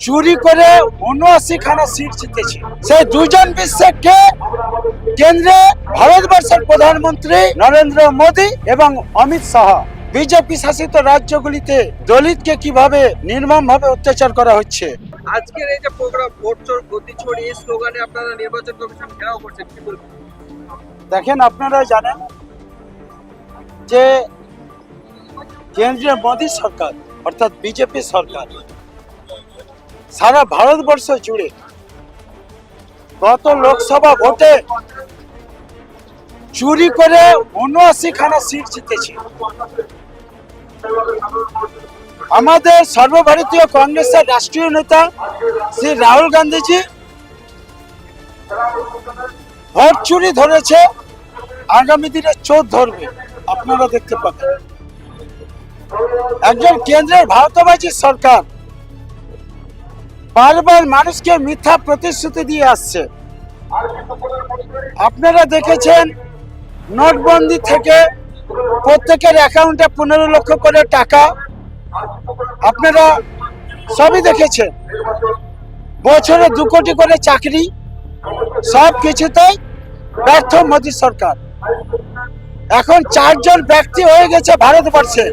চুরি করে উনআশি খানা সিট জিতেছে। সেই দুজন বিশ্বকে কেন্দ্রে ভারতবর্ষের প্রধানমন্ত্রী নরেন্দ্র মোদী এবং অমিত শাহ বিজেপি শাসিত রাজ্যগুলিতে দলিতকে কীভাবে নির্মম ভাবে অত্যাচার করা হচ্ছে? আজকের এই যে প্রোগ্রাম ভোট চোর গতি ছড়ি এই স্লোগানে আপনারা নির্বাচন কমিশন ঘেরাও করছেন কি বলবেন? দেখেন আপনারা জানেন যে কেন্দ্রীয় মোদী সরকার অর্থাৎ বিজেপি সরকার সারা ভারতবর্ষ জুড়ে। গত লোকসভা ভোটে চুরি করে উনআশি খানা সিট জিতেছে। আমাদের সর্বভারতীয় কংগ্রেসের রাষ্ট্রীয় নেতা শ্রী রাহুল গান্ধীজি ভোট চুরি ধরেছে, আগামী দিনে চোর ধরবে। আপনারা দেখতে পাবেন। একজন কেন্দ্রের ভারতবাসী সরকার বারবার মানুষকে মিথ্যা প্রতিশ্রুতি দিয়ে আসছে। আপনারা দেখেছেন, নোটবন্দি থেকে প্রত্যেকের অ্যাকাউন্টে পনেরো লক্ষ করে টাকা। আপনারা সবই দেখেছেন। বছরে দু কোটি করে চাকরি, সব কিছুতেই ব্যর্থ মোদী সরকার। এখন চারজন ব্যক্তি হয়ে গেছে ভারতবর্ষে।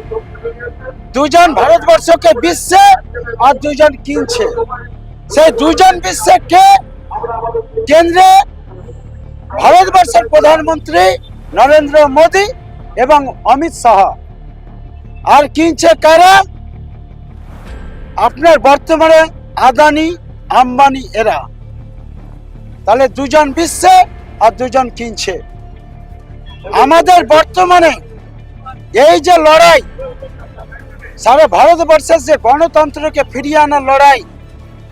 দুজন ভারতবর্ষকে বিশ্বে আর দুজন কিনছে। সেই দুজন বিশ্বে কে কেন্দ্রে ভারতবর্ষের প্রধানমন্ত্রী নরেন্দ্র মোদী এবং অমিত শাহ। আর কিনছে কারা? আপনার বর্তমানে আদানি, আম্বানি এরা। তাহলে দুজন বিশ্বে আর দুজন কিনছে আমাদের বর্তমানে এই যে লড়াই, সারা ভারতবর্ষের যে গণতন্ত্রকে ফিরিয়ে আনার লড়াই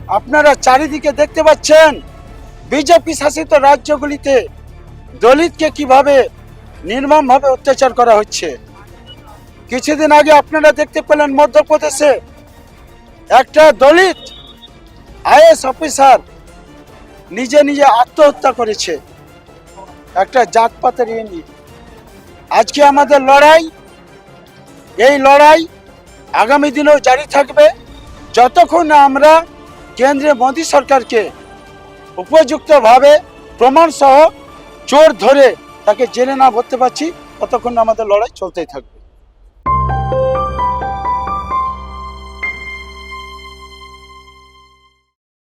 আপনারা চারিদিকে দেখতে পাচ্ছেন বিজেপি শাসিত রাজ্যগুলিতে দলিতকে কীভাবে নির্মমভাবে অত্যাচার করা হচ্ছে। কিছুদিন আগে আপনারা দেখতে পেলেন মধ্যপ্রদেশে একটা দলিত আইএস অফিসার নিজে নিজে আত্মহত্যা করেছে। একটা জাতপাতের ইয়ে নিয়ে আজকে আমাদের লড়াই, এই লড়াই আগামী দিনেও জারি থাকবে। যতক্ষণ আমরা কেন্দ্রে মোদী সরকারকে উপযুক্তভাবে প্রমাণ সহ চোর ধরে তাকে জেলে না ভরতে পারছি। ততক্ষণ আমাদের লড়াই চলতেই থাকবে